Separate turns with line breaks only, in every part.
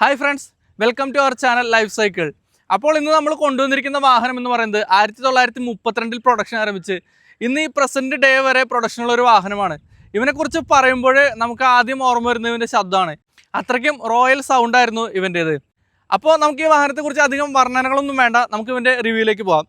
Hi friends welcome to our channel life cycle അപ്പോൾ ഇന്ന് നമ്മൾ കൊണ്ടുവന്നിരിക്കുന്ന വാഹനം എന്ന് പറയുന്നത് ആയിരത്തി തൊള്ളായിരത്തി മുപ്പത്തിരണ്ടിൽ പ്രൊഡക്ഷൻ ആരംഭിച്ച് ഇന്ന് ഈ പ്രസന്റ് ഡേ വരെ പ്രൊഡക്ഷനുള്ള ഒരു വാഹനമാണ്. ഇവനെക്കുറിച്ച് പറയുമ്പോൾ നമുക്ക് ആദ്യം ഓർമ്മ വരുന്നത് ഇവന്റെ ശബ്ദമാണ്. അത്രയ്ക്കും റോയൽ സൗണ്ടായിരുന്നു ഇവന്റേത് അപ്പോൾ നമുക്ക് ഈ വാഹനത്തെക്കുറിച്ച് അധികം വർണനകളൊന്നും വേണ്ട. നമുക്ക് ഇവന്റെ റിവ്യൂയിലേക്ക് പോകാം.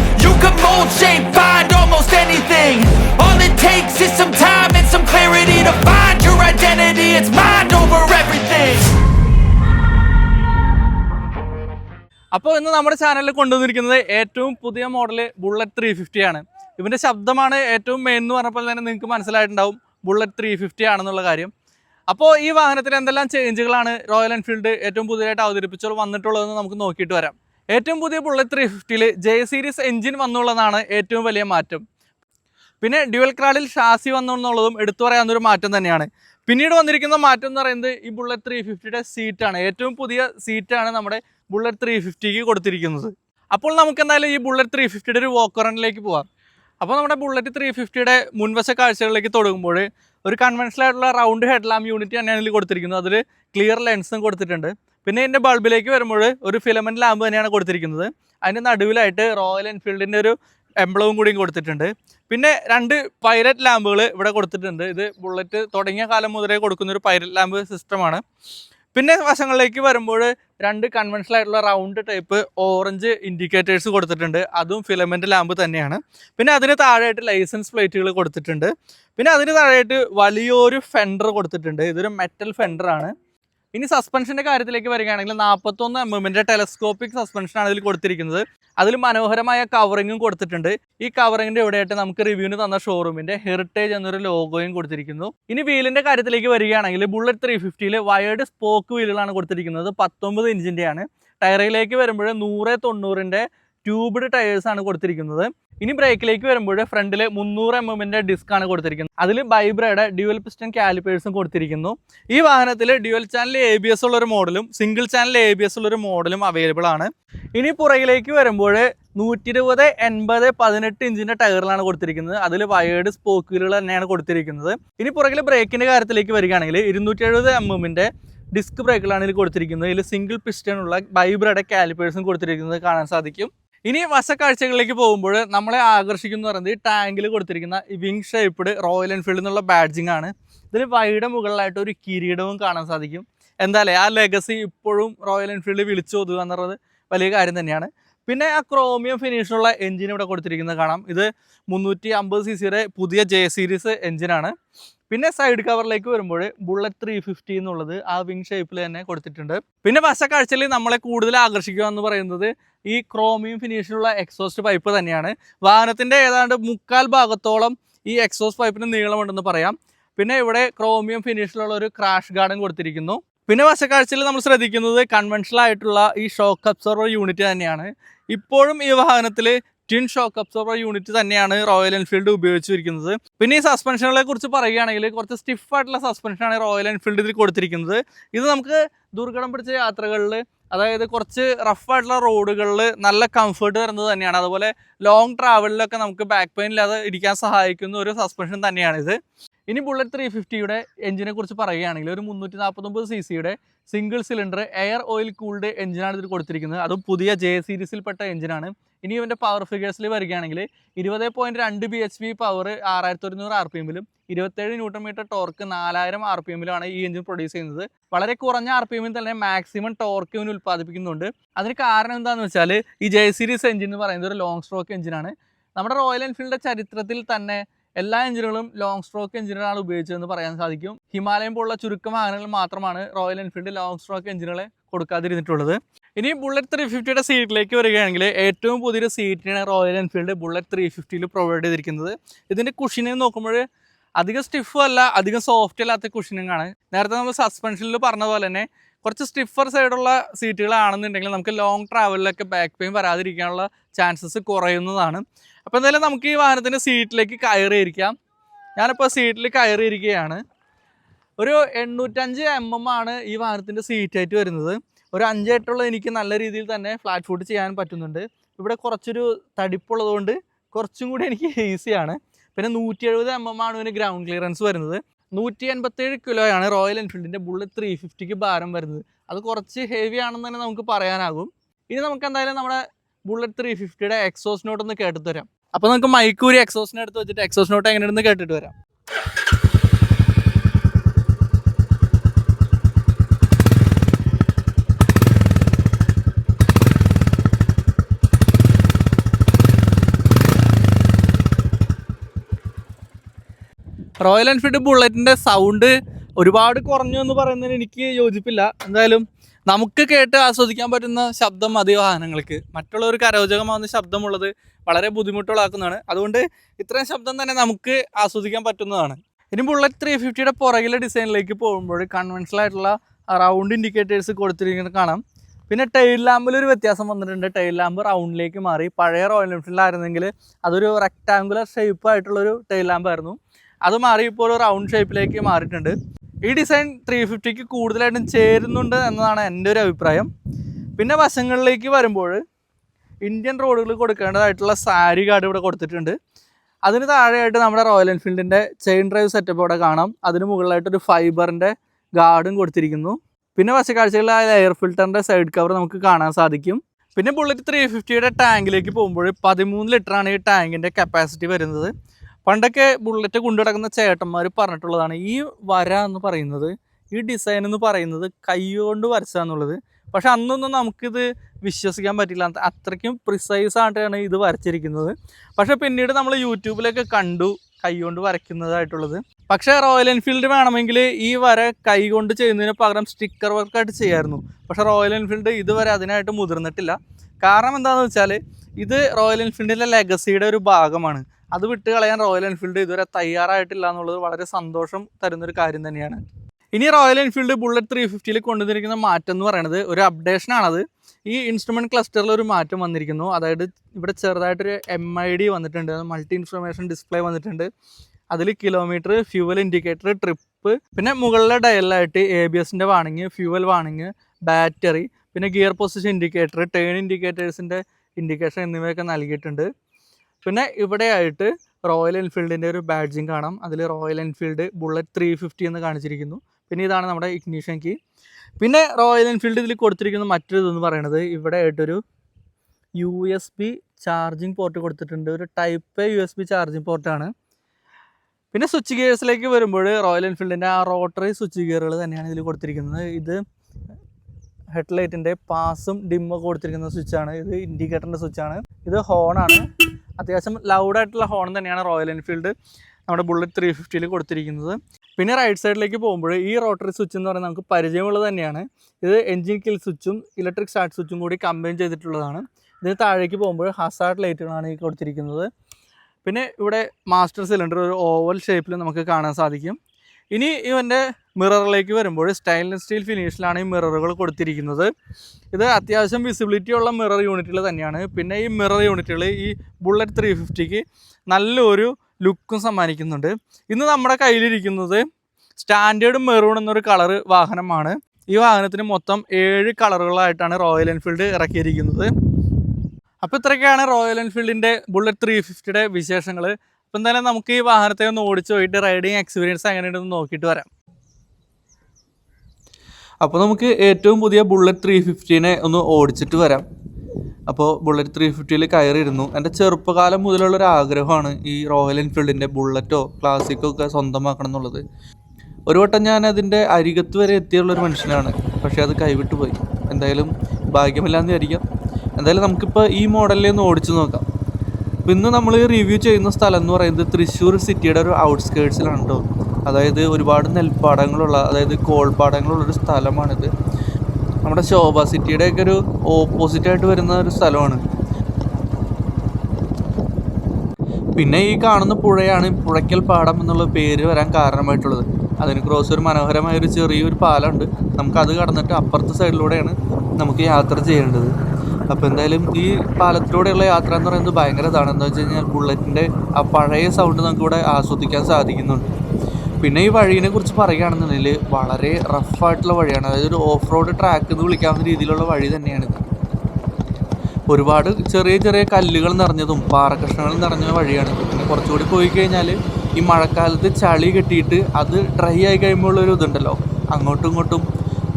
You can mold, shape, find almost anything. All it takes is some time and some clarity To find your identity, it's mind over everything.
അപ്പോൾ ഇന്ന് നമ്മുടെ ചാനലിൽ കൊണ്ടുവന്നിരിക്കുന്നത് ഏറ്റവും പുതിയ മോഡൽ ബുള്ളറ്റ് ത്രീ ഫിഫ്റ്റി ആണ്. ഇവന്റെ ശബ്ദമാണ് ഏറ്റവും മെയിൻ എന്ന് പറഞ്ഞപ്പോൾ തന്നെ നിങ്ങൾക്ക് മനസ്സിലായിട്ടുണ്ടാവും. ബുള്ളറ്റ് ത്രീ ഫിഫ്റ്റി ആണെന്നുള്ള കാര്യം. അപ്പോൾ ഈ വാഹനത്തിൽ എന്തെല്ലാം ചേഞ്ചുകളാണ് റോയൽ എൻഫീൽഡ് ഏറ്റവും പുതിയതായിട്ട് അവതരിപ്പിച്ചോ വന്നിട്ടുള്ളതെന്ന് നമുക്ക് നോക്കിയിട്ട് വരാം. ഏറ്റവും പുതിയ ബുള്ളറ്റ് ത്രീ ഫിഫ്റ്റിയിൽ ജെ സീരീസ് എഞ്ചിൻ വന്നുള്ളതാണ് ഏറ്റവും വലിയ മാറ്റം. പിന്നെ ഡ്യുവൽ ക്രാഡിൽ ഷാസി വന്നു എന്നുള്ളതും എടുത്തു പറയാവുന്നൊരു മാറ്റം തന്നെയാണ്. പിന്നീട് വന്നിരിക്കുന്ന മാറ്റം എന്ന് പറയുന്നത് ഈ ബുള്ളറ്റ് ത്രീ ഫിഫ്റ്റിയുടെ സീറ്റാണ് ഏറ്റവും പുതിയ സീറ്റാണ് നമ്മുടെ ബുള്ളറ്റ് ത്രീ ഫിഫ്റ്റിക്ക് കൊടുത്തിരിക്കുന്നത്. അപ്പോൾ നമുക്ക് എന്തായാലും ഈ ബുള്ളറ്റ് ത്രീ ഫിഫ്റ്റിയുടെ ഒരു വോക്കറിനിലേക്ക് പോവാം. അപ്പോൾ നമ്മുടെ ബുള്ളറ്റ് ത്രീ ഫിഫ്റ്റിയുടെ മുൻവശ കാഴ്ചകളിലേക്ക് തുടങ്ങുമ്പോൾ ഒരു കൺവെൻഷണൽ ആയിട്ടുള്ള റൗണ്ട് ഹെഡ് യൂണിറ്റ് തന്നെയാണ് ഇതിൽ കൊടുത്തിരിക്കുന്നത്. അതിൽ ക്ലിയർ ലെൻസും കൊടുത്തിട്ടുണ്ട്. പിന്നെ ഇതിന്റെ ബൾബിലേക്ക് വരുമ്പോൾ ഒരു ഫിലമെന്റ് ലാമ്പ് തന്നെയാണ് കൊടുത്തിരിക്കുന്നത്. അതിന്റെ നടുവിലായിട്ട് റോയൽ എൻഫീൽഡിന്റെ ഒരു എംബ്ലവും കൂടിയും കൊടുത്തിട്ടുണ്ട്. പിന്നെ രണ്ട് പൈലറ്റ് ലാമ്പുകൾ ഇവിടെ കൊടുത്തിട്ടുണ്ട്. ഇത് ബുള്ളറ്റ് തുടങ്ങിയ കാലം മുതലേ കൊടുക്കുന്ന ഒരു പൈലറ്റ് ലാമ്പ് സിസ്റ്റമാണ് പിന്നെ വശങ്ങളിലേക്ക് വരുമ്പോൾ രണ്ട് കൺവെൻഷണൽ ആയിട്ടുള്ള റൗണ്ട് ടൈപ്പ് ഓറഞ്ച് ഇൻഡിക്കേറ്റേഴ്സ് കൊടുത്തിട്ടുണ്ട്. അതും ഫിലമെന്റ് ലാമ്പ് തന്നെയാണ്. പിന്നെ അതിന് താഴെയായിട്ട് ലൈസൻസ് പ്ലേറ്റുകൾ കൊടുത്തിട്ടുണ്ട്. പിന്നെ അതിന് താഴെയായിട്ട് വലിയൊരു ഫെൻഡർ കൊടുത്തിട്ടുണ്ട്. ഇതൊരു മെറ്റൽ ഫെൻഡറാണ് ഇനി സസ്പെൻഷന്റെ കാര്യത്തിലേക്ക് വരികയാണെങ്കിൽ നാൽപ്പത്തൊന്ന് എം എമ്മിന്റെ ടെലസ്കോപ്പിക് സസ്പെൻഷനാണ് ഇതിൽ കൊടുത്തിരിക്കുന്നത്. അതിൽ മനോഹരമായ കവറിങ്ങും കൊടുത്തിട്ടുണ്ട്. ഈ കവറിങ്ങിന്റെ ഇവിടെയായിട്ട് നമുക്ക് റിവ്യൂവിന് തന്ന ഷോറൂമിന്റെ ഹെറിറ്റേജ് എന്നൊരു ലോഗോയും കൊടുത്തിരിക്കുന്നു. ഇനി വീലിന്റെ കാര്യത്തിലേക്ക് വരികയാണെങ്കിൽ ബുള്ളറ്റ് ത്രീ ഫിഫ്റ്റിയിൽ വയേർഡ് സ്പോക്ക് വീലുകളാണ് കൊടുത്തിരിക്കുന്നത്. പത്തൊമ്പത് ഇഞ്ചിന്റെയാണ് ടയറിലേക്ക് വരുമ്പോൾ നൂറ് തൊണ്ണൂറിന്റെ ട്യൂബ്ഡ് ടയേഴ്സ് ആണ് കൊടുത്തിരിക്കുന്നത്. ഇനി ബ്രേക്കിലേക്ക് വരുമ്പോൾ ഫ്രണ്ടിൽ മുന്നൂറ് എം എമ്മിന്റെ ഡിസ്ക് ആണ് കൊടുത്തിരിക്കുന്നത്. അതിൽ ബൈബ്രയുടെ ഡ്യുവൽ പിസ്റ്റൺ കാലിപ്പേഴ്സും കൊടുത്തിരിക്കുന്നു. ഈ വാഹനത്തിൽ dual channel A B S ഉള്ളൊരു മോഡലും single channel A B S ഉള്ളൊരു മോഡലും അവൈലബിൾ ആണ്. ഇനി പുറകിലേക്ക് വരുമ്പോൾ നൂറ്റി ഇരുപത് എൺപത് പതിനെട്ട് ഇഞ്ചിന്റെ ടയറിലാണ് കൊടുത്തിരിക്കുന്നത്. അതിൽ വയേർഡ് സ്പോക്കുകൾ തന്നെയാണ് കൊടുത്തിരിക്കുന്നത്. ഇനി പുറകിൽ ബ്രേക്കിന്റെ കാര്യത്തിലേക്ക് വരികയാണെങ്കിൽ ഇരുന്നൂറ്റി എഴുപത് എം ഡിസ്ക് ബ്രേക്കുകളാണ് ഇതിൽ കൊടുത്തിരിക്കുന്നത്. ഇതിൽ സിംഗിൾ പിസ്റ്റൺ ഉള്ള ബൈബ്രയുടെ കാലിപ്പേഴ്സും കൊടുത്തിരിക്കുന്നത് കാണാൻ സാധിക്കും. ഇനി വശക്കാഴ്ചകളിലേക്ക് പോകുമ്പോൾ നമ്മളെ ആകർഷിക്കുന്ന പറയുന്നത് ഈ ടാങ്കിൽ കൊടുത്തിരിക്കുന്ന ഈ വിങ് ഷേപ്പ്ഡ് റോയൽ എൻഫീൽഡ് എന്നുള്ള ബാഡ്ജിങ് ആണ്. ഇതിന് വൈയുടെ മുകളിലായിട്ട് ഒരു കിരീടവും കാണാൻ സാധിക്കും. എന്തായാലും ആ ലെഗസി ഇപ്പോഴും റോയൽ എൻഫീൽഡ് വിളിച്ചു ഒതുക എന്നുള്ളത് വലിയ കാര്യം തന്നെയാണ്. പിന്നെ ആ ക്രോമിയം ഫിനിഷുള്ള എഞ്ചിൻ ഇവിടെ കൊടുത്തിരിക്കുന്നത് കാണാം. ഇത് മുന്നൂറ്റി അമ്പത് സി സിയുടെ പുതിയ ജെ സീരീസ് എഞ്ചിനാണ് പിന്നെ സൈഡ് കവറിലേക്ക് വരുമ്പോൾ ബുള്ളറ്റ് ത്രീ ഫിഫ്റ്റി എന്നുള്ളത് ആ വിങ് ഷേപ്പിൽ തന്നെ കൊടുത്തിട്ടുണ്ട്. പിന്നെ വശക്കാഴ്ചയിൽ നമ്മളെ കൂടുതൽ ആകർഷിക്കുക എന്ന് പറയുന്നത് ഈ ക്രോമിയം ഫിനിഷിലുള്ള എക്സോസ്റ്റ് പൈപ്പ് തന്നെയാണ്. വാഹനത്തിന്റെ ഏതാണ്ട് മുക്കാൽ ഭാഗത്തോളം ഈ എക്സോസ്റ്റ് പൈപ്പിന് നീളമുണ്ടെന്ന് പറയാം. പിന്നെ ഇവിടെ ക്രോമിയം ഫിനിഷിലുള്ള ഒരു ക്രാഷ് ഗാർഡൻ കൊടുത്തിരിക്കുന്നു. പിന്നെ വശക്കാഴ്ചയിൽ നമ്മൾ ശ്രദ്ധിക്കുന്നത് കൺവെൻഷണൽ ആയിട്ടുള്ള ഈ ഷോക്ക് അബ്സോർവർ യൂണിറ്റ് തന്നെയാണ്. ഇപ്പോഴും ഈ വാഹനത്തിൽ ട്വിൻ ഷോക്ക് അബ്സോർവർ യൂണിറ്റ് തന്നെയാണ് റോയൽ എൻഫീൽഡ് ഉപയോഗിച്ചിരിക്കുന്നത്. പിന്നെ ഈ സസ്പെൻഷനുകളെ കുറിച്ച് പറയുകയാണെങ്കിൽ കുറച്ച് സ്റ്റിഫ് ആയിട്ടുള്ള സസ്പെൻഷനാണ് റോയൽ എൻഫീൽഡ് ഇതിൽ കൊടുത്തിരിക്കുന്നത്. ഇത് നമുക്ക് ദുർഘടം പിടിച്ച യാത്രകളിൽ അതായത് കുറച്ച് റഫായിട്ടുള്ള റോഡുകളിൽ നല്ല കംഫർട്ട് തരുന്നത് തന്നെയാണ്. അതുപോലെ ലോങ് ട്രാവലിലൊക്കെ നമുക്ക് ബാക്ക് പെയിൻ ഇല്ലാതെ ഇരിക്കാൻ സഹായിക്കുന്ന ഒരു സസ്പെൻഷൻ തന്നെയാണിത് ഇനി ബുള്ളറ്റ് ത്രീ ഫിഫ്റ്റിയുടെ എഞ്ചിനെ കുറിച്ച് പറയുകയാണെങ്കിൽ ഒരു മുന്നൂറ്റി നാൽപ്പത്തൊമ്പത് സി സിയുടെ single cylinder air oil cooled എഞ്ചിനാണ് ഇതിൽ കൊടുത്തിരിക്കുന്നത്. അത് പുതിയ ജെ സീരീസിൽപ്പെട്ട എഞ്ചിനാണ് ഇനി ഇവന്റെ പവർ ഫിഗേഴ്സിൽ വരികയാണെങ്കിൽ ഇരുപത് പോയിന്റ് രണ്ട് ബി എച്ച് പി പവർ ആറായിരത്തി ഒരുന്നൂറ് ആർ പി എമ്മിലും ഇരുപത്തേഴ് ന്യൂട്ടൺ മീറ്റർ ടോർക്ക് നാലായിരം ആർ പി എമ്മിലാണ് ഈ എഞ്ചിൻ പ്രൊഡ്യൂസ് ചെയ്യുന്നത്. വളരെ കുറഞ്ഞ ആർ പി എമ്മിൽ തന്നെ മാക്സിമം ടോർക്ക് ഇവന് ഉൽപ്പാദിപ്പിക്കുന്നുണ്ട്. അതിന് കാരണം എന്താണെന്ന് വെച്ചാൽ ഈ ജെ സീരീസ് എഞ്ചിൻ എന്ന് പറയുന്നത് ഒരു ലോങ് സ്ട്രോക്ക് എഞ്ചിനാണ് നമ്മുടെ റോയൽ എൻഫീൽഡിന്റെ ചരിത്രത്തിൽ തന്നെ എല്ലാ എഞ്ചിനുകളും ലോങ് സ്ട്രോക്ക് എഞ്ചിനുകളാണ് ഉപയോഗിച്ചതെന്ന് പറയാൻ സാധിക്കും. ഹിമാലയം പോലുള്ള ചുരുക്കം വാഹനങ്ങൾ മാത്രമാണ് റോയൽ എൻഫീൽഡ് ലോങ് സ്ട്രോക്ക് എഞ്ചിനുകളെ കൊടുക്കാതിരുന്നിട്ടുള്ളത്. ഇനി ബുള്ളറ്റ് ത്രീ ഫിഫ്റ്റിയുടെ സീറ്റിലേക്ക് വരികയാണെങ്കിൽ ഏറ്റവും പുതിയൊരു സീറ്റിനാണ് റോയൽ എൻഫീൽഡ് ബുള്ളറ്റ് ത്രീ ഫിഫ്റ്റിയിൽ പ്രൊവൈഡ് ചെയ്തിരിക്കുന്നത്. ഇതിന്റെ കുഷിനെ നോക്കുമ്പോൾ അധികം സ്റ്റിഫും അല്ല അധികം സോഫ്റ്റ് അല്ലാത്ത കുഷിനും കാണാൻ നേരത്തെ നമ്മൾ സസ്പെൻഷനിൽ പറഞ്ഞ പോലെ തന്നെ കുറച്ച് സ്റ്റിഫർ സൈഡുള്ള സീറ്റുകളാണെന്നുണ്ടെങ്കിൽ നമുക്ക് ലോങ് ട്രാവലിലൊക്കെ ബാക്ക് പെയിൻ വരാതിരിക്കാനുള്ള ചാൻസസ് കുറയുന്നതാണ്. അപ്പോൾ എന്തായാലും നമുക്ക് ഈ വാഹനത്തിന്റെ സീറ്റിലേക്ക് കയറിയിരിക്കാം. ഞാനിപ്പോൾ സീറ്റിൽ കയറിയിരിക്കുകയാണ്. ഒരു എണ്ണൂറ്റഞ്ച് എം എം ആണ് ഈ വാഹനത്തിന്റെ സീറ്റായിട്ട് വരുന്നത്. ഒരു അഞ്ചായിട്ടുള്ള എനിക്ക് നല്ല രീതിയിൽ തന്നെ ഫ്ലാറ്റ് ഫുഡ് ചെയ്യാൻ പറ്റുന്നുണ്ട്. ഇവിടെ കുറച്ചൊരു തടിപ്പുള്ളതുകൊണ്ട് കുറച്ചും കൂടി എനിക്ക് ഈസിയാണ് പിന്നെ നൂറ്റി എഴുപത് എം എം ആണ് ഇതിന് ഗ്രൗണ്ട് ക്ലിയറൻസ് വരുന്നത്. നൂറ്റി എൺപത്തേഴ് കിലോയാണ് റോയൽ എൻഫീൽഡിന്റെ ബുള്ളറ്റ് ത്രീ ഫിഫ്റ്റിക്ക് ഭാരം വരുന്നത്. അത് കുറച്ച് ഹെവി ആണെന്ന് തന്നെ നമുക്ക് പറയാനാകും. ഇനി നമുക്ക് എന്തായാലും നമ്മുടെ ബുള്ളറ്റ് ത്രീ ഫിഫ്റ്റിയുടെ എക്സോസ് നോട്ട് ഒന്ന് കേട്ടിട്ട് വരാം. അപ്പോൾ നമുക്ക് മൈക്കൂരി എക്സോസിനെ എടുത്ത് വെച്ചിട്ട് എക്സോസ് നോട്ട് എങ്ങനെയാണെന്ന് കേട്ടിട്ട് വരാം. റോയൽ എൻഫീൽഡ് ബുള്ളറ്റിന്റെ സൗണ്ട് ഒരുപാട് കുറഞ്ഞു എന്ന് പറയുന്നതിന് എനിക്ക് യോജിപ്പില്ല. എന്തായാലും നമുക്ക് കേട്ട് ആസ്വദിക്കാൻ പറ്റുന്ന ശബ്ദം മതി വാഹനങ്ങൾക്ക്. മറ്റുള്ളവർ അരോചകമാവുന്ന ശബ്ദമുള്ളത് വളരെ ബുദ്ധിമുട്ടുകളാക്കുന്നതാണ്. അതുകൊണ്ട് ഇത്രയും ശബ്ദം തന്നെ നമുക്ക് ആസ്വദിക്കാൻ പറ്റുന്നതാണ്. ഇനി ബുള്ളറ്റ് ത്രീ ഫിഫ്റ്റിയുടെ പുറകിലെ ഡിസൈനിലേക്ക് പോകുമ്പോൾ കൺവെൻഷണൽ ആയിട്ടുള്ള റൗണ്ട് ഇൻഡിക്കേറ്റേഴ്സ് കൊടുത്തിരിക്കുന്നത് കാണാം. പിന്നെ ടൈൽ ലാമ്പിൽ ഒരു വ്യത്യാസം വന്നിട്ടുണ്ട്. ടൈൽ ലാമ്പ് റൗണ്ടിലേക്ക് മാറി. പഴയ റോയൽ എൻഫീൽഡിലായിരുന്നെങ്കിൽ അതൊരു റെക്ടാങ്കുലർ ഷേപ്പ് ആയിട്ടുള്ളൊരു ടൈൽ ലാമ്പായിരുന്നു അത് മാറി ഇപ്പോൾ ഒരു റൗണ്ട് ഷേപ്പിലേക്ക് മാറിയിട്ടുണ്ട്. ഈ ഡിസൈൻ ത്രീ ഫിഫ്റ്റിക്ക് കൂടുതലായിട്ടും ചേരുന്നുണ്ട് എന്നതാണ് എന്റെ ഒരു അഭിപ്രായം. പിന്നെ വശങ്ങളിലേക്ക് വരുമ്പോൾ ഇന്ത്യൻ റോഡുകളിൽ കൊടുക്കേണ്ടതായിട്ടുള്ള സാരി കാർഡ് ഇവിടെ കൊടുത്തിട്ടുണ്ട്. അതിന് താഴെയായിട്ട് നമ്മുടെ റോയൽ എൻഫീൽഡിന്റെ ചെയിൻ ഡ്രൈവ് സെറ്റപ്പ് ഇവിടെ കാണാം. അതിന് മുകളിലായിട്ട് ഒരു ഫൈബറിന്റെ ഗാർഡും കൊടുത്തിരിക്കുന്നു. പിന്നെ വശക്കാഴ്ചകളിലായ എയർ ഫിൽറ്ററിന്റെ സൈഡ് കവർ നമുക്ക് കാണാൻ സാധിക്കും. പിന്നെ ബുള്ളറ്റ് ത്രീ ഫിഫ്റ്റിയുടെ ടാങ്കിലേക്ക് പോകുമ്പോൾ പതിമൂന്ന് ലിറ്ററാണ് ഈ ടാങ്കിന്റെ കപ്പാസിറ്റി വരുന്നത്. പണ്ടൊക്കെ ബുള്ളറ്റ് കൊണ്ടുനടക്കുന്ന ചേട്ടന്മാർ പറഞ്ഞിട്ടുള്ളതാണ് ഈ വര എന്ന് പറയുന്നത് ഈ ഡിസൈൻ എന്ന് പറയുന്നത് കൈകൊണ്ട് വരച്ചാന്നുള്ളത് പക്ഷെ അന്നൊന്നും നമുക്കിത് വിശ്വസിക്കാൻ പറ്റില്ല. അത്ര- അത്രയ്ക്കും പ്രിസൈസ് ആയിട്ടാണ് ഇത് വരച്ചിരിക്കുന്നത്. പക്ഷെ പിന്നീട് നമ്മൾ യൂട്യൂബിലൊക്കെ കണ്ടു കൈകൊണ്ട് വരയ്ക്കുന്നതായിട്ടുള്ളത്. പക്ഷേ റോയൽ എൻഫീൽഡ് വേണമെങ്കിൽ ഈ വര കൈകൊണ്ട് ചെയ്യുന്നതിന് പകരം സ്റ്റിക്കർ വർക്കായിട്ട് ചെയ്യായിരുന്നു. പക്ഷേ റോയൽ എൻഫീൽഡ് ഇതുവരെ അതിനായിട്ട് മുതിർന്നിട്ടില്ല. കാരണം എന്താണെന്ന് വെച്ചാൽ ഇത് റോയൽ എൻഫീൽഡിന്റെ ലെഗസിയുടെ ഒരു ഭാഗമാണ്. അത് വിട്ട് കളയാൻ റോയൽ എൻഫീൽഡ് ഇതുവരെ തയ്യാറായിട്ടില്ല എന്നുള്ളത് വളരെ സന്തോഷം തരുന്ന ഒരു കാര്യം തന്നെയാണ്. ഇനി റോയൽ എൻഫീൽഡ് ബുള്ളറ്റ് ത്രീ ഫിഫ്റ്റിയിൽ കൊണ്ടുവന്നിരിക്കുന്ന മാറ്റം എന്ന് പറയുന്നത് ഒരു അപ്ഡേഷൻ ആണത്. ഈ ഇൻസ്ട്രുമെന്റ് ക്ലസ്റ്ററിൽ ഒരു മാറ്റം വന്നിരിക്കുന്നു. അതായത് ഇവിടെ ചെറുതായിട്ടൊരു എം ഐ ഡി വന്നിട്ടുണ്ട്. മൾട്ടി ഇൻഫർമേഷൻ ഡിസ്പ്ലേ വന്നിട്ടുണ്ട്. അതിൽ കിലോമീറ്റർ ഫ്യൂവൽ ഇൻഡിക്കേറ്റർ ട്രിപ്പ് പിന്നെ മുകളിലെ ഡയലായിട്ട് എ ബി എസിന്റെ വാണിങ് ഫ്യൂവൽ വാണിങ് ബാറ്ററി പിന്നെ gear position indicator turn ഇൻഡിക്കേറ്റേഴ്സിന്റെ indication എന്നിവയൊക്കെ നൽകിയിട്ടുണ്ട്. പിന്നെ ഇവിടെയായിട്ട് റോയൽ എൻഫീൽഡിന്റെ ഒരു ബാഡ്ജിങ് കാണാം. അതിൽ Royal Enfield Bullet three fifty എന്ന് കാണിച്ചിരിക്കുന്നു. പിന്നെ ഇതാണ് നമ്മുടെ ഇഗ്നീഷൻ കീ പിന്നെ റോയൽ എൻഫീൽഡ് ഇതിൽ കൊടുത്തിരിക്കുന്ന മറ്റൊരു ഇതെന്ന് പറയുന്നത് ഇവിടെ ആയിട്ടൊരു U S B charging port കൊടുത്തിട്ടുണ്ട്. ഒരു type U S B charging പോർട്ടാണ് പിന്നെ സ്വിച്ച് ഗിയേഴ്സിലേക്ക് വരുമ്പോൾ റോയൽ എൻഫീൽഡിന്റെ ആ റോട്ടറി സ്വിച്ച് ഗിയറുകൾ തന്നെയാണ് ഇതിൽ കൊടുത്തിരിക്കുന്നത്. ഇത് ഹെഡ്ലൈറ്റിന്റെ പാസും ഡിമ്മൊക്കെ കൊടുത്തിരിക്കുന്ന സ്വിച്ചാണ് ഇത് ഇൻഡിക്കേറ്ററിന്റെ സ്വിച്ചാണ് ഇത് ഹോണാണ് അത്യാവശ്യം ലൗഡായിട്ടുള്ള ഹോൺ തന്നെയാണ് റോയൽ എൻഫീൽഡ് നമ്മുടെ ബുള്ളറ്റ് ത്രീ ഫിഫ്റ്റിയിൽ കൊടുത്തിരിക്കുന്നത്. പിന്നെ റൈറ്റ് സൈഡിലേക്ക് പോകുമ്പോൾ ഈ റോട്ടറി സ്വിച്ച് എന്ന് പറയുന്നത് നമുക്ക് പരിചയമുള്ളത് തന്നെയാണ്. ഇത് എൻജിൻ കിൽ സ്വിച്ചും ഇലക്ട്രിക് സ്റ്റാർട്ട് സ്വിച്ചും കൂടി കമ്പൈൻ ചെയ്തിട്ടുള്ളതാണ്. ഇതിന് താഴേക്ക് പോകുമ്പോൾ ഹസാർഡ് ലൈറ്റുകളാണ് ഈ കൊടുത്തിരിക്കുന്നത്. പിന്നെ ഇവിടെ മാസ്റ്റർ സിലിണ്ടർ ഒരു ഓവൽ ഷേപ്പിൽ നമുക്ക് കാണാൻ സാധിക്കും. ഇനി ഇവന്റെ മിററിലേക്ക് വരുമ്പോൾ സ്റ്റൈൻലെസ് സ്റ്റീൽ ഫിനിഷിലാണ് ഈ മിററുകൾ കൊടുത്തിരിക്കുന്നത്. ഇത് അത്യാവശ്യം വിസിബിലിറ്റി ഉള്ള മിറർ യൂണിറ്റുകൾ തന്നെയാണ്. പിന്നെ ഈ മിറർ യൂണിറ്റുകൾ ഈ ബുള്ളറ്റ് ത്രീ ഫിഫ്റ്റിക്ക് നല്ലൊരു ലുക്കും സമ്മാനിക്കുന്നുണ്ട്. ഇന്ന് നമ്മുടെ കയ്യിലിരിക്കുന്നത് സ്റ്റാൻഡേർഡ് മെറൂൺ എന്നൊരു കളർ വാഹനമാണ്. ഈ വാഹനത്തിന് മൊത്തം ഏഴ് കളറുകളായിട്ടാണ് റോയൽ എൻഫീൽഡ് ഇറക്കിയിരിക്കുന്നത്. അപ്പോൾ ഇത്രയൊക്കെയാണ് റോയൽ എൻഫീൽഡിന്റെ ബുള്ളറ്റ് ത്രീ ഫിഫ്റ്റിയുടെ വിശേഷങ്ങൾ അപ്പോൾ എന്തായാലും നമുക്ക് ഈ വാഹനത്തെ ഒന്ന് ഓടിച്ചു പോയിട്ട് റൈഡിങ് എക്സ്പീരിയൻസ് എങ്ങനെയുണ്ടെന്ന് നോക്കിയിട്ട് വരാം. അപ്പോൾ നമുക്ക് ഏറ്റവും പുതിയ ബുള്ളറ്റ് ത്രീ ഫിഫ്റ്റീനെ ഒന്ന് ഓടിച്ചിട്ട് വരാം. അപ്പോൾ ബുള്ളറ്റ് ത്രീ ഫിഫ്റ്റിയിൽ കയറിയിരുന്നു. എന്റെ ചെറുപ്പകാലം മുതലുള്ള ഒരു ആഗ്രഹമാണ് ഈ റോയൽ എൻഫീൽഡിന്റെ ബുള്ളറ്റോ ക്ലാസിക്കോ ഒക്കെ സ്വന്തമാക്കണം എന്നുള്ളത്. ഒരു വട്ടം ഞാൻ അതിന്റെ അരികത്ത് വരെ എത്തിയുള്ള ഒരു മനുഷ്യനാണ്. പക്ഷേ അത് കൈവിട്ടു പോയി എന്തായാലും ഭാഗ്യമില്ലാന്ന് വിചാരിക്കാം. എന്തായാലും നമുക്കിപ്പോൾ ഈ മോഡലിൽ ഒന്ന് ഓടിച്ചു നോക്കാം. അപ്പോൾ ഇന്ന് നമ്മൾ റിവ്യൂ ചെയ്യുന്ന സ്ഥലം എന്ന് പറയുന്നത് തൃശ്ശൂർ സിറ്റിയുടെ ഒരു ഔട്ട്സ്കേർട്സിലാണ് കേട്ടോ അതായത് ഒരുപാട് നെൽപ്പാടങ്ങളുള്ള അതായത് കോൾപ്പാടങ്ങളുള്ള ഒരു സ്ഥലമാണിത്. നമ്മുടെ ശോഭ സിറ്റിയുടെ ഒക്കെ ഒരു ഓപ്പോസിറ്റായിട്ട് വരുന്ന ഒരു സ്ഥലമാണ്. പിന്നെ ഈ കാണുന്ന പുഴയാണ് പുഴയ്ക്കൽ പാടം എന്നുള്ള പേര് വരാൻ കാരണമായിട്ടുള്ളത്. അതിന് ക്രോസ് ഒരു മനോഹരമായ ഒരു ചെറിയൊരു പാലമുണ്ട് നമുക്കത് കടന്നിട്ട് അപ്പുറത്തെ സൈഡിലൂടെയാണ് നമുക്ക് യാത്ര ചെയ്യേണ്ടത്. അപ്പോൾ എന്തായാലും ഈ പാലത്തിലൂടെയുള്ള യാത്ര എന്ന് പറയുന്നത് ഭയങ്കര ഇതാണ്. എന്താ വെച്ച് കഴിഞ്ഞാൽ ബുള്ളറ്റിന്റെ ആ പഴയ സൗണ്ട് നമുക്ക് ഇവിടെ ആസ്വദിക്കാൻ സാധിക്കുന്നുണ്ട്. പിന്നെ ഈ വഴീനെ കുറിച്ച് പറയുകയാണെന്നുണ്ടെങ്കിൽ വളരെ റഫായിട്ടുള്ള വഴിയാണ്. അതായത് ഒരു ഓഫ് റോഡ് ട്രാക്ക് എന്ന് വിളിക്കാവുന്ന രീതിയിലുള്ള വഴി തന്നെയാണ് ഒരുപാട് ചെറിയ ചെറിയ കല്ലുകൾ നിറഞ്ഞതും പാറക്കഷ്ണങ്ങൾ നിറഞ്ഞ വഴിയാണ്. പിന്നെ കുറച്ചുകൂടി പോയി കഴിഞ്ഞാൽ ഈ മഴക്കാലത്ത് ചളി കെട്ടിയിട്ട് അത് ഡ്രൈ ആയി കഴിയുമ്പോൾ ഒരു ഇതുണ്ടല്ലോ. അങ്ങോട്ടും ഇങ്ങോട്ടും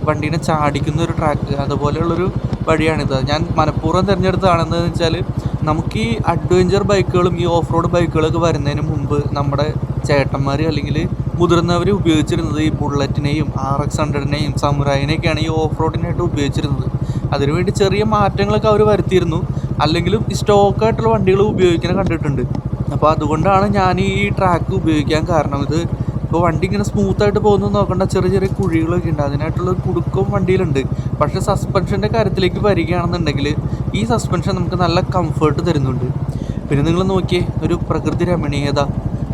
വണ്ടീനെ ചാടിക്കുന്ന ഒരു ട്രാക്ക് അതുപോലെയുള്ളൊരു വഴിയാണിത്. ഞാൻ മനഃപൂർവം തിരഞ്ഞെടുത്തതാണെന്ന് വെച്ചാൽ നമുക്ക് ഈ അഡ്വഞ്ചർ ബൈക്കുകളും ഈ ഓഫ് റോഡ് ബൈക്കുകളൊക്കെ വരുന്നതിന് മുമ്പ് നമ്മുടെ ചേട്ടന്മാർ അല്ലെങ്കിൽ മുതിർന്നവർ ഉപയോഗിച്ചിരുന്നത് ഈ ബുള്ളറ്റിനെയും ആർ എക്സ് ഹൺഡ്രഡിനെയും സമുറായിനെയൊക്കെയാണ് ഈ ഓഫ് റോഡിനായിട്ട് ഉപയോഗിച്ചിരുന്നത് അതിനുവേണ്ടി ചെറിയ മാറ്റങ്ങളൊക്കെ അവർ വരുത്തിയിരുന്നു. അല്ലെങ്കിലും സ്റ്റോക്കായിട്ടുള്ള വണ്ടികൾ ഉപയോഗിക്കുന്നത് കണ്ടിട്ടുണ്ട്. അപ്പോൾ അതുകൊണ്ടാണ് ഞാൻ ഈ ട്രാക്ക് ഉപയോഗിക്കാൻ കാരണം ഇത് ഇപ്പോൾ വണ്ടി ഇങ്ങനെ സ്മൂത്തായിട്ട് പോകുന്നു നോക്കേണ്ട ചെറിയ ചെറിയ കുഴികളൊക്കെ ഉണ്ട്. അതിനായിട്ടുള്ള കുടുക്കവും വണ്ടിയിലുണ്ട്. പക്ഷെ സസ്പെൻഷന്റെ കാര്യത്തിലേക്ക് വരികയാണെന്നുണ്ടെങ്കിൽ ഈ സസ്പെൻഷൻ നമുക്ക് നല്ല കംഫർട്ട് തരുന്നുണ്ട്. പിന്നെ നിങ്ങൾ നോക്കിയേ ഒരു പ്രകൃതി രമണീയത.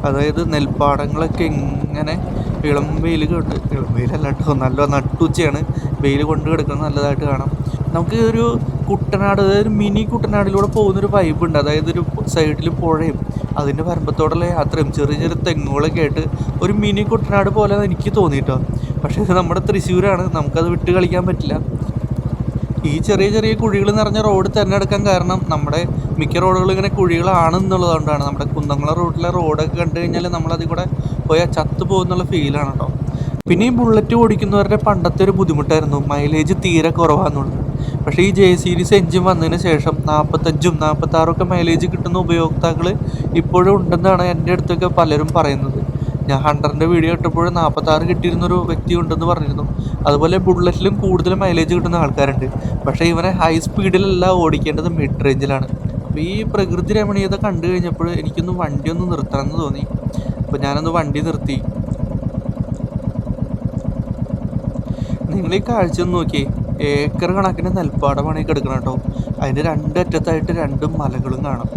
അതായത് നെൽപ്പാടങ്ങളൊക്കെ ഇങ്ങനെ ഇളം വെയിൽ കൊണ്ട് ഇളം വെയിലല്ല കേട്ടോ നല്ല നട്ടുച്ചയാണ്. വെയിൽ കൊണ്ട് കിടക്കുന്നത് നല്ലതായിട്ട് കാണാം. നമുക്ക് ഒരു കുട്ടനാട് അതായത് മിനി കുട്ടനാടിലൂടെ പോകുന്നൊരു വൈബ് ഉണ്ട്. അതായത് ഒരു സൈഡിൽ പുഴയും അതിന്റെ പരമ്പത്തോടുള്ള യാത്രയും ചെറിയ ചെറിയ തെങ്ങുകളൊക്കെ ആയിട്ട് ഒരു മിനി കുട്ടനാട് പോലെ എനിക്ക് തോന്നിയിട്ടോ. പക്ഷേ ഇത് നമ്മുടെ തൃശ്ശൂരാണ് നമുക്കത് വിട്ട് കളിക്കാൻ പറ്റില്ല. ഈ ചെറിയ ചെറിയ കുഴികൾ നിറഞ്ഞ റോഡ് തിരഞ്ഞെടുക്കാൻ കാരണം നമ്മുടെ മിക്ക റോഡുകളും ഇങ്ങനെ കുഴികളാണെന്നുള്ളതുകൊണ്ടാണ് നമ്മുടെ കുന്നംകുളം റൂട്ടിലെ റോഡൊക്കെ കണ്ടു കഴിഞ്ഞാൽ നമ്മളതിൽ കൂടെ പോയാൽ ചത്തു പോകുന്നുള്ള ഫീലാണ് കേട്ടോ. പിന്നെ ഈ ബുള്ളറ്റ് ഓടിക്കുന്നവരുടെ പണ്ടത്തെ ഒരു ബുദ്ധിമുട്ടായിരുന്നു. മൈലേജ് തീരെ കുറവാന്നുള്ളത്. പക്ഷേ ഈ ജെ സീരീസ് എഞ്ചിൻ വന്നതിന് ശേഷം നാൽപ്പത്തഞ്ചും നാൽപ്പത്താറും ഒക്കെ മൈലേജ് കിട്ടുന്ന ഉപയോക്താക്കൾ ഇപ്പോഴും ഉണ്ടെന്നാണ് എന്റെ അടുത്തൊക്കെ പലരും പറയുന്നത്. ഞാൻ ഹൺഡ്രഡിന്റെ വീഡിയോ ഇട്ടപ്പോൾ നാൽപ്പത്താറ് കിട്ടിയിരുന്നൊരു വ്യക്തി ഉണ്ടെന്ന് പറഞ്ഞിരുന്നു. അതുപോലെ ബുള്ളറ്റിലും കൂടുതൽ മൈലേജ് കിട്ടുന്ന ആൾക്കാരുണ്ട്. പക്ഷേ ഇവനെ ഹൈ സ്പീഡിലല്ല ഓടിക്കേണ്ടത് മിഡ് റേഞ്ചിലാണ് അപ്പോൾ ഈ പ്രകൃതി രമണീയത കണ്ടു കഴിഞ്ഞപ്പോൾ എനിക്കൊന്ന് വണ്ടി ഒന്ന് നിർത്തണമെന്ന് തോന്നി. അപ്പോൾ ഞാനൊന്ന് വണ്ടി നിർത്തി. നിങ്ങൾ ഈ കാഴ്ച ഒന്ന് നോക്കിയേ. ഏക്കർ കണക്കിന് നെൽപ്പാടമാണ് ഈ കിടക്കണം കേട്ടോ. അതിന്റെ രണ്ടറ്റത്തായിട്ട് രണ്ടും മലകളും കാണാം.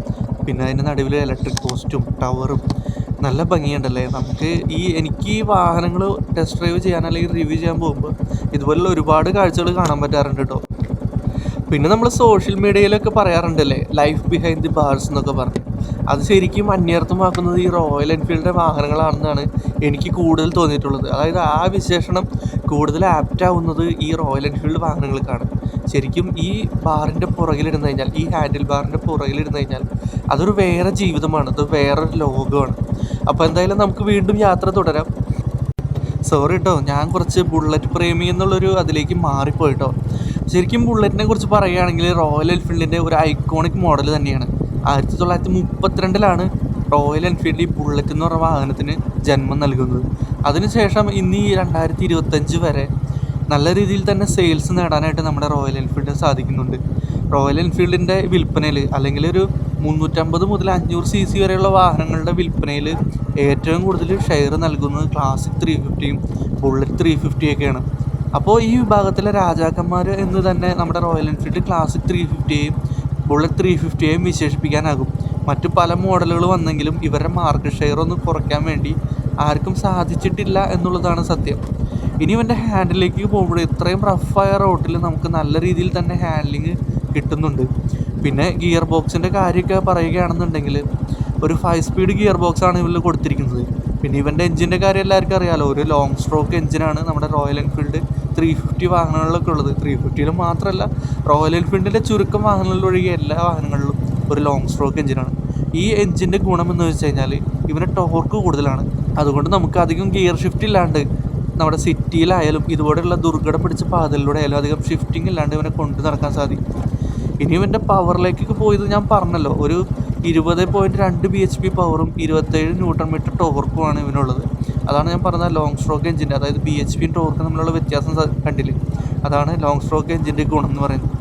പിന്നെ അതിന്റെ നടുവിൽ ഇലക്ട്രിക് പോസ്റ്റും ടവറും നല്ല ഭംഗിയുണ്ടല്ലേ? നമുക്ക് ഈ എനിക്ക് ഈ വാഹനങ്ങൾ ടെസ്റ്റ് ഡ്രൈവ് ചെയ്യാൻ അല്ലെങ്കിൽ റിവ്യൂ ചെയ്യാൻ പോകുമ്പോൾ ഇതുപോലുള്ള ഒരുപാട് കാഴ്ചകൾ കാണാൻ പറ്റാറുണ്ട് കേട്ടോ. പിന്നെ നമ്മൾ സോഷ്യൽ മീഡിയയിലൊക്കെ പറയാറുണ്ടല്ലേ ലൈഫ് ബിഹൈൻഡ് ദി ബാർസ് എന്നൊക്കെ പറഞ്ഞു. അത് ശരിക്കും അന്യർത്ഥമാക്കുന്നത് ഈ റോയൽ എൻഫീൽഡിന്റെ വാഹനങ്ങളാണെന്നാണ് എനിക്ക് കൂടുതൽ തോന്നിയിട്ടുള്ളത്. അതായത് ആ വിശേഷണം കൂടുതൽ ആപ്റ്റാവുന്നത് ഈ റോയൽ എൻഫീൽഡ് വാഹനങ്ങൾക്കാണ്. ശരിക്കും ഈ ബാറിന്റെ പുറകിലിരുന്ന് കഴിഞ്ഞാൽ ഈ ഹാൻഡിൽ ബാറിന്റെ പുറകിലിരുന്ന് കഴിഞ്ഞാൽ അതൊരു വേറെ ജീവിതമാണ്. അത് വേറൊരു ലോകമാണ്. അപ്പോൾ എന്തായാലും നമുക്ക് വീണ്ടും യാത്ര തുടരാം. സോറി കേട്ടോ ഞാൻ കുറച്ച് ബുള്ളറ്റ് പ്രേമി എന്നുള്ളൊരു അതിലേക്ക് മാറിപ്പോയിട്ടോ. ശരിക്കും ബുള്ളറ്റിനെ കുറിച്ച് പറയുകയാണെങ്കിൽ റോയൽ എൻഫീൽഡിന്റെ ഒരു ഐക്കോണിക് മോഡൽ തന്നെയാണ്. ആയിരത്തി തൊള്ളായിരത്തി മുപ്പത്തിരണ്ടിലാണ് റോയൽ എൻഫീൽഡ് ഈ ബുള്ളറ്റ് എന്ന് പറഞ്ഞ വാഹനത്തിന് ജന്മം നൽകുന്നത്. അതിനുശേഷം ഇന്ന് ഈ രണ്ടായിരത്തി ഇരുപത്തഞ്ച് വരെ നല്ല രീതിയിൽ തന്നെ സെയിൽസ് നേടാനായിട്ട് നമ്മുടെ റോയൽ എൻഫീൽഡിന് സാധിക്കുന്നുണ്ട്. റോയൽ എൻഫീൽഡിന്റെ വിൽപ്പനയിൽ അല്ലെങ്കിൽ ഒരു മുന്നൂറ്റമ്പത് മുതൽ അഞ്ഞൂറ് സി സി വരെയുള്ള വാഹനങ്ങളുടെ വിൽപ്പനയിൽ ഏറ്റവും കൂടുതൽ ഷെയർ നൽകുന്നത് ക്ലാസിക് ത്രീ ഫിഫ്റ്റിയും ബുള്ളറ്റ് ത്രീ ഫിഫ്റ്റിയൊക്കെയാണ് അപ്പോൾ ഈ വിഭാഗത്തിലെ രാജാക്കന്മാർ എന്ന് തന്നെ നമ്മുടെ റോയൽ എൻഫീൽഡ് ക്ലാസിക് ത്രീ ഫിഫ്റ്റിയെയും ബുള്ളറ്റ് ത്രീ ഫിഫ്റ്റിയെയും വിശേഷിപ്പിക്കാനാകും. മറ്റു പല മോഡലുകൾ വന്നെങ്കിലും ഇവരുടെ മാർക്കറ്റ് ഷെയർ ഒന്ന് കുറയ്ക്കാൻ വേണ്ടി ആർക്കും സാധിച്ചിട്ടില്ല എന്നുള്ളതാണ് സത്യം. ഇനി ഇവന്റെ ഹാൻഡിലേക്ക് പോകുമ്പോൾ ഇത്രയും റഫായ റോട്ടിൽ നമുക്ക് നല്ല രീതിയിൽ തന്നെ ഹാൻഡ്ലിങ് കിട്ടുന്നുണ്ട്. പിന്നെ ഗിയർ ബോക്സിന്റെ കാര്യമൊക്കെ പറയുകയാണെന്നുണ്ടെങ്കിൽ ഒരു ഫൈവ് സ്പീഡ് ഗിയർ ബോക്സ് ആണ് ഇവരിൽ കൊടുത്തിരിക്കുന്നത്. പിന്നെ ഇവന്റെ എഞ്ചിന്റെ കാര്യം എല്ലാവർക്കും അറിയാമല്ലോ ഒരു ലോങ് സ്ട്രോക്ക് എഞ്ചിനാണ് നമ്മുടെ റോയൽ എൻഫീൽഡ് ത്രീ ഫിഫ്റ്റി വാഹനങ്ങളിലൊക്കെ ഉള്ളത്. ത്രീ ഫിഫ്റ്റിയിൽ മാത്രമല്ല റോയൽ എൻഫീൽഡിന്റെ ചുരുക്കം വാഹനങ്ങളിലൊഴികെ എല്ലാ വാഹനങ്ങളിലും ഒരു ലോങ് സ്ട്രോക്ക് എഞ്ചിനാണ് ഈ എഞ്ചിന്റെ ഗുണം എന്ന് വെച്ച് കഴിഞ്ഞാൽ ഇവന് ടോർക്ക് കൂടുതലാണ്. അതുകൊണ്ട് നമുക്ക് അധികം ഗിയർ ഷിഫ്റ്റ് ഇല്ലാണ്ട് നമ്മുടെ സിറ്റിയിലായാലും ഇതുപോലെയുള്ള ദുർഘടം പിടിച്ച പാതലിലൂടെ ആയാലും അധികം ഷിഫ്റ്റിംഗ് ഇല്ലാണ്ട് ഇവനെ കൊണ്ടു നടക്കാൻ സാധിക്കും. ഇനി ഇവന്റെ പവറിലേക്കൊക്കെ പോയത് ഞാൻ പറഞ്ഞല്ലോ. ഒരു ഇരുപത് പോയിന്റ് രണ്ട് ബി എച്ച് പി പവറും ഇരുപത്തേഴ് ന്യൂട്ടൺ മീറ്റർ ടോർക്കുമാണ് ഇവനുള്ളത്. അതാണ് ഞാൻ പറഞ്ഞ ലോങ് സ്ട്രോക്ക് എഞ്ചിന്റെ അതായത് ബി എച്ച് പിയും ടോർക്കും തമ്മിലുള്ള വ്യത്യാസം കണ്ടില്ലേ? അതാണ് ലോങ് സ്ട്രോക്ക് എഞ്ചിന്റെ ഗുണം എന്ന് പറയുന്നത്.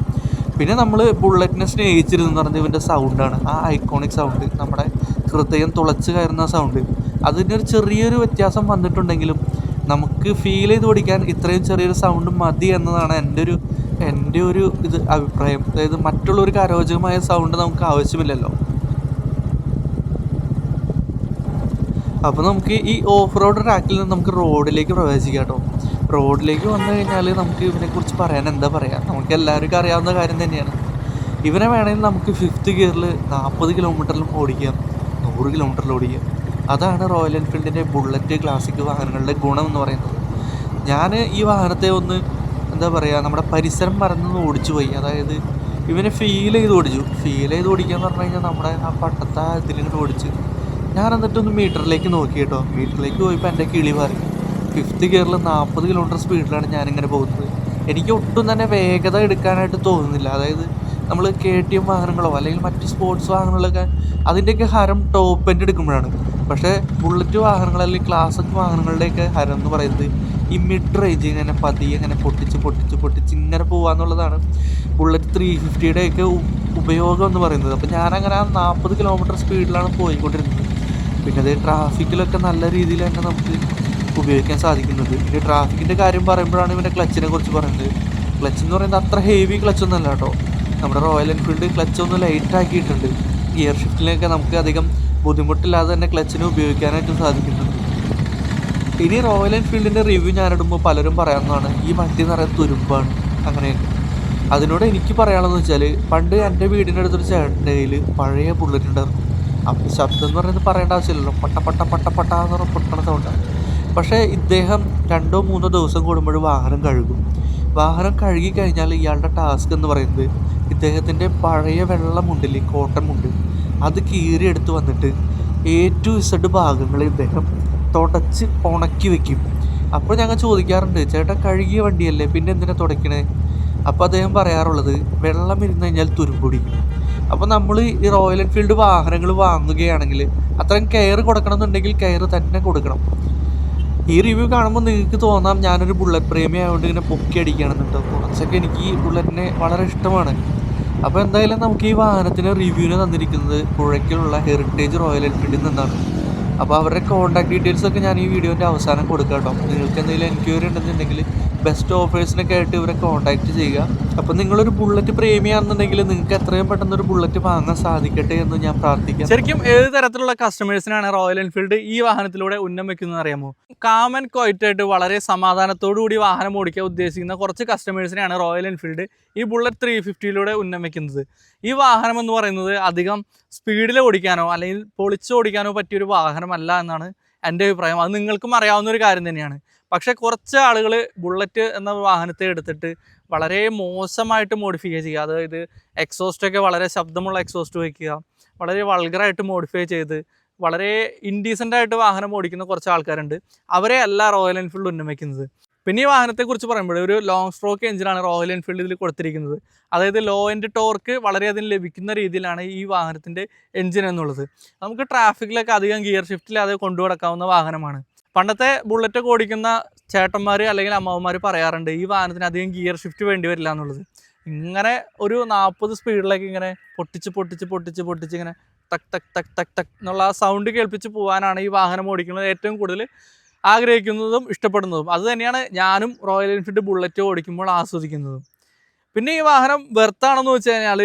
പിന്നെ നമ്മൾ ബുള്ളറ്റിനെ സ്നേഹിച്ചിരുന്നു പറഞ്ഞത് ഇവന്റെ സൗണ്ടാണ് ആ ഐക്കോണിക് സൗണ്ട് നമ്മുടെ ഹൃദയം തുളച്ച് കയറുന്ന സൗണ്ട് അതിനൊരു ചെറിയൊരു വ്യത്യാസം വന്നിട്ടുണ്ടെങ്കിലും നമുക്ക് ഫീൽ ചെയ്ത് പഠിക്കാൻ ഇത്രയും ചെറിയൊരു സൗണ്ട് മതി എന്നതാണ് എന്റെ ഒരു എന്റെ ഒരു ഇത് അഭിപ്രായം. അതായത് മറ്റുള്ളവർക്ക് അരോചകമായ സൗണ്ട് നമുക്ക് ആവശ്യമില്ലല്ലോ. അപ്പോൾ നമുക്ക് ഈ ഓഫ് റോഡ് ട്രാക്കിൽ നിന്ന് നമുക്ക് റോഡിലേക്ക് പ്രവേശിക്കാം കേട്ടോ. റോഡിലേക്ക് വന്നു കഴിഞ്ഞാൽ നമുക്ക് ഇവനെക്കുറിച്ച് പറയാൻ എന്താ പറയുക നമുക്ക് എല്ലാവർക്കും അറിയാവുന്ന കാര്യം തന്നെയാണ്. ഇവനെ വേണമെങ്കിൽ നമുക്ക് ഫിഫ്ത്ത് ഗിയറിൽ നാൽപ്പത് കിലോമീറ്ററിലും ഓടിക്കാം നൂറ് കിലോമീറ്ററിൽ ഓടിക്കാം. അതാണ് റോയൽ എൻഫീൽഡിന്റെ ബുള്ളറ്റ് ക്ലാസിക് വാഹനങ്ങളുടെ ഗുണം എന്ന് പറയുന്നത്. ഞാൻ ഈ വാഹനത്തെ ഒന്ന് എന്താ പറയുക നമ്മുടെ പരിസരം മറന്നു ഓടിച്ചു പോയി അതായത് ഇവനെ ഫീൽ ചെയ്ത് ഓടിച്ചു. ഫീൽ ചെയ്ത് ഓടിക്കുക എന്ന് പറഞ്ഞു കഴിഞ്ഞാൽ നമ്മുടെ ആ പട്ടത്തെ ഇതിലിങ്ങോട്ട് ഓടിച്ച്. ഞാൻ എന്നിട്ടൊന്ന് മീറ്ററിലേക്ക് നോക്കി കേട്ടോ. മീറ്ററിലേക്ക് പോയപ്പോൾ എന്റെ കിളി മാറി. ഫിഫ്ത്ത് ഗിയറിൽ നാൽപ്പത് കിലോമീറ്റർ സ്പീഡിലാണ് ഞാനിങ്ങനെ പോകുന്നത്. എനിക്ക് ഒട്ടും തന്നെ വേഗത എടുക്കാനായിട്ട് തോന്നുന്നില്ല. അതായത് നമ്മൾ കെ ടി എം വാഹനങ്ങളോ അല്ലെങ്കിൽ മറ്റ് സ്പോർട്സ് വാഹനങ്ങളൊക്കെ അതിന്റെയൊക്കെ ഹരം ടോപ്പ് എൻഡ് എടുക്കുമ്പോഴാണ്. പക്ഷേ ബുള്ളറ്റ് വാഹനങ്ങൾ അല്ലെങ്കിൽ ക്ലാസിക് വാഹനങ്ങളുടെയൊക്കെ ഹരം എന്ന് പറയുന്നത് ഈ മിഡ് റേഞ്ച് ഇങ്ങനെ പതിയെ ഇങ്ങനെ പൊട്ടിച്ച് പൊട്ടിച്ച് പൊട്ടിച്ച് ഇങ്ങനെ പോകാന്നുള്ളതാണ് ബുള്ളറ്റ് ത്രീ ഫിഫ്റ്റിയുടെയൊക്കെ ഉപയോഗം എന്ന് പറയുന്നത്. അപ്പോൾ ഞാനങ്ങനെ ആ നാൽപ്പത് കിലോമീറ്റർ സ്പീഡിലാണ് പോയിക്കൊണ്ടിരുന്നത്. പിന്നെ അത് ട്രാഫിക്കിലൊക്കെ നല്ല രീതിയിൽ തന്നെ നമുക്ക് ഉപയോഗിക്കാൻ സാധിക്കുന്നത്. പിന്നെ ട്രാഫിക്കിന്റെ കാര്യം പറയുമ്പോഴാണ് ഇവന്റെ ക്ലച്ചിനെ കുറിച്ച് പറയുന്നത്. ക്ലച്ച് എന്ന് പറയുന്നത് അത്ര ഹെവി ക്ലച്ചൊന്നും അല്ല കേട്ടോ. നമ്മുടെ റോയൽ എൻഫീൽഡ് ക്ലച്ച് ഒന്ന് ലൈറ്റ് ആക്കിയിട്ടുണ്ട്. ഗിയർ ഷിഫ്റ്റിലൊക്കെ നമുക്ക് അധികം ബുദ്ധിമുട്ടില്ലാതെ തന്നെ ക്ലച്ചിനെ ഉപയോഗിക്കാനായിട്ട് സാധിക്കുന്നുണ്ട്. ഇനി റോയൽ എൻഫീൽഡിന്റെ റിവ്യൂ ഞാനിടുമ്പോൾ പലരും പറയാവുന്നതാണ് ഈ വണ്ടി എന്ന് പറയുന്നത് തുരുമ്പാണ്. അങ്ങനെയൊക്കെ. അതിനോട് എനിക്ക് പറയാനുള്ളതെന്ന് വെച്ചാൽ പണ്ട് എന്റെ വീടിന്റെ അടുത്തൊരു ചേട്ടന്റെ കയ്യിൽ പഴയ ബുള്ളറ്റ് ഉണ്ടായിരുന്നു അപ്പോൾ ശബ്ദം എന്ന് പറയുന്നത് പറയേണ്ട ആവശ്യമില്ലല്ലോ. പട്ട പട്ട പട്ട പട്ട എന്ന് പറഞ്ഞ പൊട്ടണ സൗണ്ടാണ് പക്ഷേ ഇദ്ദേഹം രണ്ടോ മൂന്നോ ദിവസം കൂടുമ്പോൾ വാഹനം കഴുകും. വാഹനം കഴുകി കഴിഞ്ഞാൽ ഇയാളുടെ ടാസ്ക് എന്ന് പറയുന്നത് ഇദ്ദേഹത്തിന്റെ പഴയ വെള്ള കോട്ടമുണ്ട്. അത് കീറിയെടുത്ത് വന്നിട്ട് എ ടു ഇസഡ് ഭാഗങ്ങൾ ഇദ്ദേഹം തുടച്ച് ഉണക്കി വെക്കും. അപ്പോൾ ഞങ്ങൾ ചോദിക്കാറുണ്ട് ചേട്ടാ കഴുകിയ വണ്ടിയല്ലേ? പിന്നെ എന്തിനാ തുടയ്ക്കണേ അപ്പോൾ അദ്ദേഹം പറയാറുള്ളത് വെള്ളം ഇരുന്ന് കഴിഞ്ഞാൽ തുരുമ്പൊടിക്കും അപ്പോൾ നമ്മൾ ഈ റോയൽ എൻഫീൽഡ് വാഹനങ്ങൾ വാങ്ങുകയാണെങ്കിൽ അത്രയും കെയർ കൊടുക്കണമെന്നുണ്ടെങ്കിൽ കെയർ തന്നെ കൊടുക്കണം. ഈ റിവ്യൂ കാണുമ്പോൾ നിങ്ങൾക്ക് തോന്നാം ഞാനൊരു ബുള്ളറ്റ് പ്രേമി ആയതുകൊണ്ട് ഇങ്ങനെ പൊക്കി അടിക്കുകയാണെന്നുണ്ടോ കുറച്ചൊക്കെ എനിക്ക് ഈ ബുള്ളറ്റിനെ വളരെ ഇഷ്ടമാണ്. അപ്പോൾ എന്തായാലും നമുക്ക് ഈ വാഹനത്തിന് റിവ്യൂവിന് തന്നിരിക്കുന്നത് പുഴയ്ക്കുള്ള ഹെറിറ്റേജ് റോയൽ എൻഫീൽഡിൽ നിന്നാണ്. അപ്പോൾ അവരുടെ കോൺടാക്ട് ഡീറ്റെയിൽസൊക്കെ ഞാൻ ഈ വീഡിയോന്റെ അവസാനം കൊടുക്കാം കേട്ടോ നിങ്ങൾക്ക് എന്തെങ്കിലും എൻക്വയറി ഉണ്ടെന്നുണ്ടെങ്കിൽ ബെസ്റ്റ് ഓഫേഴ്സിനൊക്കെ ആയിട്ട് ഇവരെ കോൺടാക്ട് ചെയ്യുക. അപ്പോൾ നിങ്ങളൊരു ബുള്ളറ്റ് പ്രേമിയാണെന്നുണ്ടെങ്കിൽ നിങ്ങൾക്ക് എത്രയും പെട്ടെന്ന് ഒരു ബുള്ളറ്റ് വാങ്ങാൻ സാധിക്കട്ടെ എന്ന് ഞാൻ പ്രാർത്ഥിക്കാം ശരിക്കും ഏത് തരത്തിലുള്ള കസ്റ്റമേഴ്സിനാണ് റോയൽ എൻഫീൽഡ് ഈ വാഹനത്തിലൂടെ ഉന്നം വെക്കുന്നത് അറിയാമോ? കാമൻ ക്വയറ്റായിട്ട് വളരെ സമാധാനത്തോടുകൂടി വാഹനം ഓടിക്കാൻ ഉദ്ദേശിക്കുന്ന കുറച്ച് കസ്റ്റമേഴ്സിനെയാണ് റോയൽ എൻഫീൽഡ് ഈ ബുള്ളറ്റ് ത്രീ ഫിഫ്റ്റിയിലൂടെ ഉന്നം വെക്കുന്നത്. ഈ വാഹനം എന്ന് പറയുന്നത് അധികം സ്പീഡിൽ ഓടിക്കാനോ അല്ലെങ്കിൽ പൊളിച്ച് ഓടിക്കാനോ പറ്റിയൊരു വാഹനമല്ല എന്നാണ് എന്റെ അഭിപ്രായം. അത് നിങ്ങൾക്കും അറിയാവുന്ന ഒരു കാര്യം തന്നെയാണ്. പക്ഷേ കുറച്ച് ആളുകൾ ബുള്ളറ്റ് എന്ന വാഹനത്തെ എടുത്തിട്ട് വളരെ മോശമായിട്ട് മോഡിഫൈ ചെയ്യുക. അതായത് എക്സോസ്റ്റൊക്കെ വളരെ ശബ്ദമുള്ള എക്സോസ്റ്റ് വയ്ക്കുക വളരെ വൾഗറായിട്ട് മോഡിഫൈ ചെയ്ത് വളരെ ഇൻഡീസന്റായിട്ട് വാഹനം ഓടിക്കുന്ന കുറച്ച് ആൾക്കാരുണ്ട്. അവരെ അല്ല റോയൽ എൻഫീൽഡ് ഉന്നമിക്കുന്നത്. പിന്നെ ഈ വാഹനത്തെക്കുറിച്ച് പറയുമ്പോൾ ഒരു ലോങ് സ്ട്രോക്ക് എഞ്ചിനാണ് റോയൽ എൻഫീൽഡിൽ കൊടുത്തിരിക്കുന്നത്. അതായത് ലോ എൻഡ് ടോർക്ക് വളരെയധികം ലഭിക്കുന്ന രീതിയിലാണ് ഈ വാഹനത്തിന്റെ എഞ്ചിൻ എന്നുള്ളത്. നമുക്ക് ട്രാഫിക്കിലൊക്കെ അധികം ഗിയർ ഷിഫ്റ്റില്ലാതെ കൊണ്ടു നടക്കാവുന്ന വാഹനമാണ്. പണ്ടത്തെ ബുള്ളറ്റ് ഓടിക്കുന്ന ചേട്ടന്മാർ അല്ലെങ്കിൽ അമ്മാവന്മാർ പറയാറുണ്ട് ഈ വാഹനത്തിന് അധികം ഗിയർ ഷിഫ്റ്റ് വേണ്ടി വരില്ല എന്നുള്ളത്. ഇങ്ങനെ ഒരു നാൽപ്പത് സ്പീഡിലേക്ക് ഇങ്ങനെ പൊട്ടിച്ച് പൊട്ടിച്ച് പൊട്ടിച്ച് പൊട്ടിച്ച് ഇങ്ങനെ തക് തക് തക് തക് തക് എന്നുള്ള ആ സൗണ്ട് കേൾപ്പിച്ച് പോകാനാണ് ഈ വാഹനം ഓടിക്കുന്നത് ഏറ്റവും കൂടുതൽ ആഗ്രഹിക്കുന്നതും ഇഷ്ടപ്പെടുന്നതും. അത് തന്നെയാണ് ഞാനും റോയൽ എൻഫീൽഡ് ബുള്ളറ്റ് ഓടിക്കുമ്പോൾ ആസ്വദിക്കുന്നതും. പിന്നെ ഈ വാഹനം വെർത്താണെന്ന് വെച്ച് കഴിഞ്ഞാൽ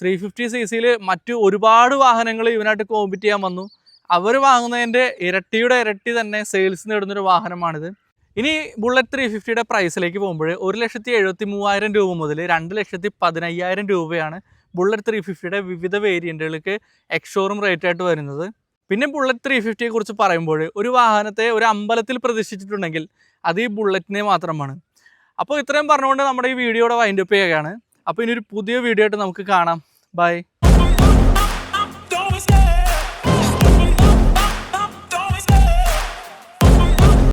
ത്രീ ഫിഫ്റ്റി സി സിയിൽ മറ്റ് ഒരുപാട് വാഹനങ്ങൾ ഇവനായിട്ട് കോമ്പറ്റ് ചെയ്യാൻ വന്നു. അവർ വാങ്ങുന്നതിന്റെ ഇരട്ടിയുടെ ഇരട്ടി തന്നെ സെയിൽസ് നേടുന്നൊരു വാഹനമാണിത്. ഇനി ബുള്ളറ്റ് ത്രീ ഫിഫ്റ്റിയുടെ പ്രൈസിലേക്ക് പോകുമ്പോൾ ഒരു ലക്ഷത്തി എഴുപത്തി മൂവായിരം രൂപ മുതൽ രണ്ട് ലക്ഷത്തി പതിനയ്യായിരം രൂപയാണ് ബുള്ളറ്റ് ത്രീ ഫിഫ്റ്റിയുടെ വിവിധ വേരിയന്റുകൾക്ക് എക്സ്ഷോറും റേറ്റ് ആയിട്ട് വരുന്നത്. പിന്നെ ബുള്ളറ്റ് ത്രീ ഫിഫ്റ്റിയെ കുറിച്ച് പറയുമ്പോൾ ഒരു വാഹനത്തെ ഒരു അമ്പലത്തിൽ പ്രതിഷ്ഠിച്ചിട്ടുണ്ടെങ്കിൽ അത് ഈ ബുള്ളറ്റിനെ മാത്രമാണ്. അപ്പോൾ ഇത്രയും പറഞ്ഞുകൊണ്ട് നമ്മുടെ ഈ വീഡിയോയുടെ വൈൻഡപ്പ് ചെയ്യുകയാണ്. അപ്പോൾ ഇനി ഒരു പുതിയ വീഡിയോ ആയിട്ട് നമുക്ക് കാണാം. ബൈ